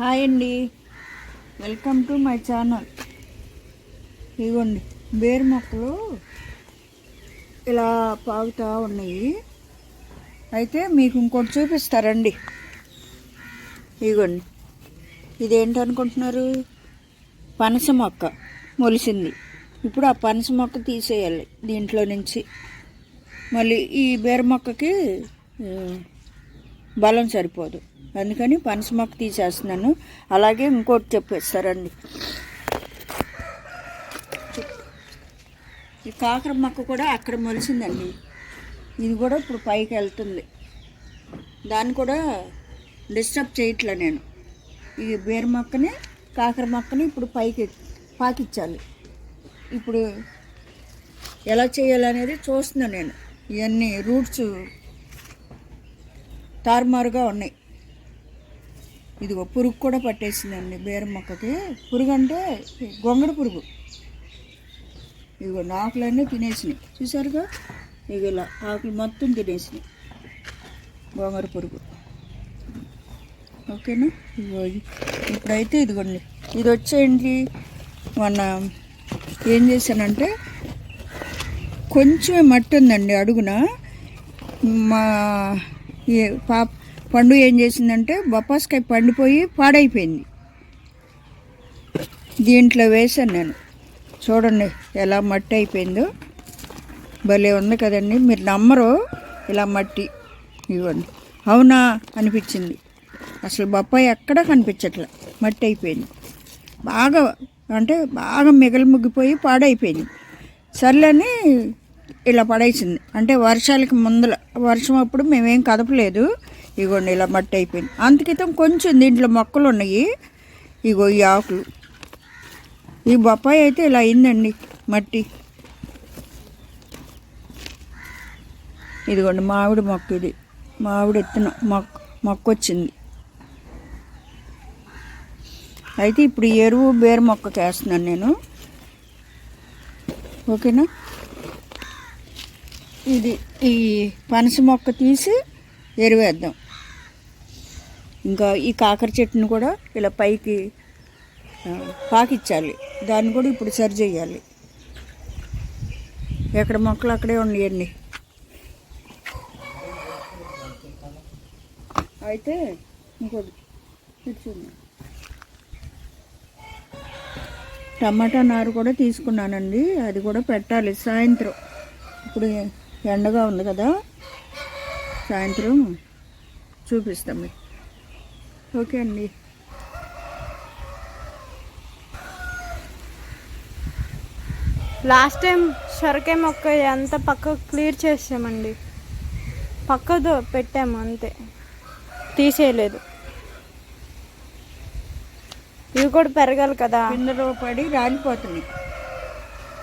Hi అండి. Welcome to my channel ఇదిగోండి బేరు మొక్కలు ఇలా పాగుతూ ఉన్నాయి. అయితే మీకు ఇంకోటి చూపిస్తారండి. ఇదిగోండి ఇదేంటి అనుకుంటున్నారు పనస మొక్క మొలిసింది. ఇప్పుడు ఆ పనస మొక్క తీసేయాలి దీంట్లో నుంచి. మళ్ళీ ఈ బేర మొక్కకి బలం సరిపోదు. అందుకని పనసమాకు తీసేస్తున్నాను. అలాగే ఇంకోటి చెప్పేస్తారండి. ఈ కాకర మొక్క కూడా అక్కడ మొలిసిందండి. ఇది కూడా ఇప్పుడు పైకి వెళ్తుంది. దాన్ని కూడా డిస్టర్బ్ చేయట్లే నేను. ఈ బేరు మొక్కని కాకర మొక్కని ఇప్పుడు పైకి పాకిచ్చాలి. ఇప్పుడు ఎలా చేయాలనేది చూస్తున్నాను నేను. ఇవన్నీ రూట్స్ తారుమారుగా ఉన్నాయి. ఇదిగో పురుగు కూడా పట్టేసిందండి బేర మొక్కకి. పురుగు అంటే గొంగడ పురుగు. ఇదిగో ఆకులన్నీ తినేసినాయి. చూసారుగా? ఇక ఇలా ఆకులు మొత్తం తినేసినాయి. గోంగర పురుగు. ఓకేనా? ఇదిగో ఇది. ఇప్పుడైతే ఇదిగోండి. ఇది వచ్చేయండి మొన్న ఏం చేశానంటే కొంచెమే మట్టి ఉందండి అడుగున. మా పాప పండు ఏం చేసిందంటే బొప్పాస్కాయ పండిపోయి పాడైపోయింది. దీంట్లో వేసాను నేను. చూడండి ఎలా మట్టి అయిపోయిందో. భలే ఉంది కదండి. మీరు నమ్మరు. ఇలా మట్టి. ఇవ్వండి. అవునా? అనిపించింది. అసలు బొప్పాయి ఎక్కడా కనిపించట్లే. మట్టి అయిపోయింది. బాగా అంటే బాగా మిగలు ముగ్గిపోయి పాడైపోయింది. సర్లేని ఇలా పడేసింది. అంటే వర్షాలకి ముందల వర్షం అప్పుడు మేమేం కదపలేదు. ఇగోండి ఇలా మట్టి అయిపోయింది. అంతకితం కొంచెం దీంట్లో మొక్కలు ఉన్నాయి. ఇగో ఈ ఆకులు. ఈ బొప్పాయి అయితే ఇలా అయిందండి మట్టి. ఇదిగోండి మామిడి మొక్క ఇది. మామిడి ఎత్తున మొక్క మొక్క వచ్చింది. అయితే ఇప్పుడు ఈ ఎరువు బేరు మొక్కకి వేస్తున్నాను నేను. ఓకేనా? ఇది ఈ పనస మొక్క తీసి ఎరువేద్దాం. ఇంకా ఈ కాకర చెట్టును కూడా ఇలా పైకి పాకిచ్చాలి. దాన్ని కూడా ఇప్పుడు సరి చేయాలి. ఎక్కడ మొక్కలు అక్కడే ఉన్నాయండి. అయితే ఇంకోటి టమాటా నారు కూడా తీసుకున్నానండి. అది కూడా పెట్టాలి సాయంత్రం. ఇప్పుడు ఎండగా ఉంది కదా. సాయంత్రం చూపిస్తాం మీకు. ఓకే అండి. లాస్ట్ టైం సొరకాయ మొక్క అంతా పక్క క్లియర్ చేసామండి. పక్కదో పెట్టాము అంతే. తీసేయలేదు. ఇవి కూడా పెరగాలి కదా. పిందెలో పడి రాలిపోతున్నాయి.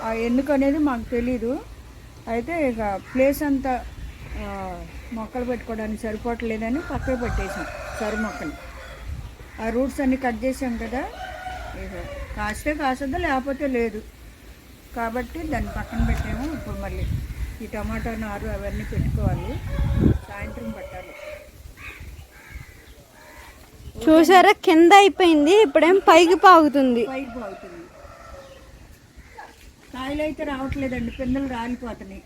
ఆ ఎందుకు అనేది మాకు తెలీదు. అయితే ఇక ప్లేస్ అంతా మొక్కలు పెట్టుకోవడానికి సరిపోవట్లేదని పక్కకు పెట్టేసాం సరి మొక్కని ఆ రూట్స్ అన్ని కట్ చేసాం కదా ఇక కాస్తే కాసద్దు లేకపోతే లేదు. కాబట్టి దాన్ని పక్కన పెట్టాము. ఇప్పుడు మళ్ళీ ఈ టమాటా నారు అవన్నీ పెట్టుకోవాలి. సాయంత్రం పట్టాలి. చూసారా? కింద అయిపోయింది. ఇప్పుడేం పైకి పాగుతుంది. పైకి బాగుతుంది కాయలు అయితే రావట్లేదండి పిందెలు రాలిపోతున్నాయి.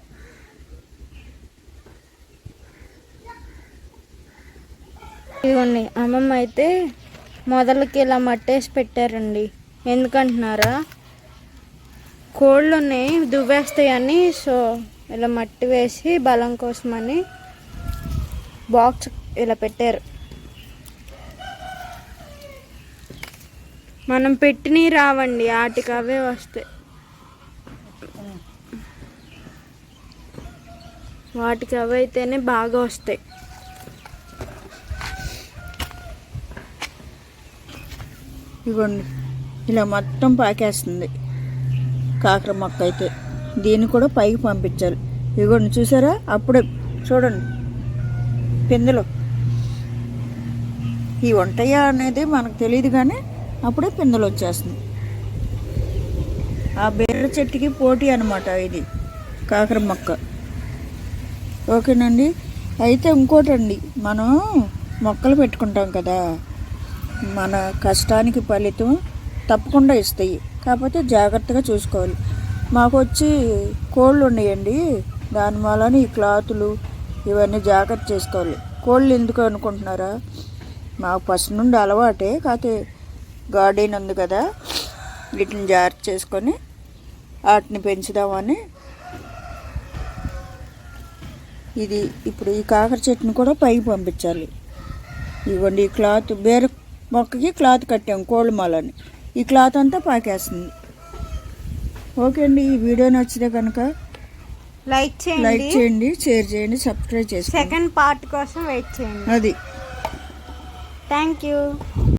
ఇదిగోండి అమ్మమ్మ అయితే మొదలకి ఇలా మట్టేసి పెట్టారండి. ఎందుకంటున్నారా? కోళ్ళుని దువ్వేస్తాయని సో ఇలా మట్టి వేసి బలం కోసమని బాక్స్ ఇలా పెట్టారు. మనం పెట్టినవి రావండి వాటికి అవే వస్తాయి. వాటికి అవైతేనే బాగా వస్తాయి. ఇవ్వండి. ఇలా మొత్తం పాకేస్తుంది. కాకర మొక్క అయితే దీన్ని కూడా పైకి పంపించాలి. ఇదిగోండి చూసారా? అప్పుడే చూడండి. పిందెలు. ఇవి ఉంటాయా అనేది మనకు తెలియదు కానీ అప్పుడే పిందెలు వచ్చేస్తుంది. ఆ బెర్ర చెట్టుకి పోటీ అనమాట ఇది కాకర మొక్క. ఓకేనండి? అయితే ఇంకోటండి మనం మొక్కలు పెట్టుకుంటాం కదా. మన కష్టానికి ఫలితం తప్పకుండా ఇస్తాయి. కాకపోతే జాగ్రత్తగా చూసుకోవాలి. మాకు వచ్చి కోళ్ళు ఉన్నాయండి దాని వలన ఈ క్లాతులు ఇవన్నీ జాగ్రత్త చేసుకోవాలి. కోళ్ళు ఎందుకు అనుకుంటున్నారా? మాకు ఫస్ట్ నుండి అలవాటే కాకపోతే గార్డెన్ ఉంది కదా వీటిని జాగ్రత్త చేసుకొని వాటిని పెంచుదామని. ఇది ఇప్పుడు ఈ కాకర చెట్టుని కూడా పైకి పంపించాలి. ఇవ్వండి ఈ క్లాత్ బేర మొక్కకి క్లాత్ కట్టాం కోళ్ళ మాలని ఈ క్లాత్ అంతా పాకేస్తుంది. ఓకే అండి ఈ వీడియో నచ్చితే కనుక లైక్ లైక్ చేయండి చేయండి షేర్ చేయండి సబ్స్క్రైబ్ చేసుకోండి. సెకండ్ పార్ట్ కోసం వెయిట్ చేయండి. అది. Thank you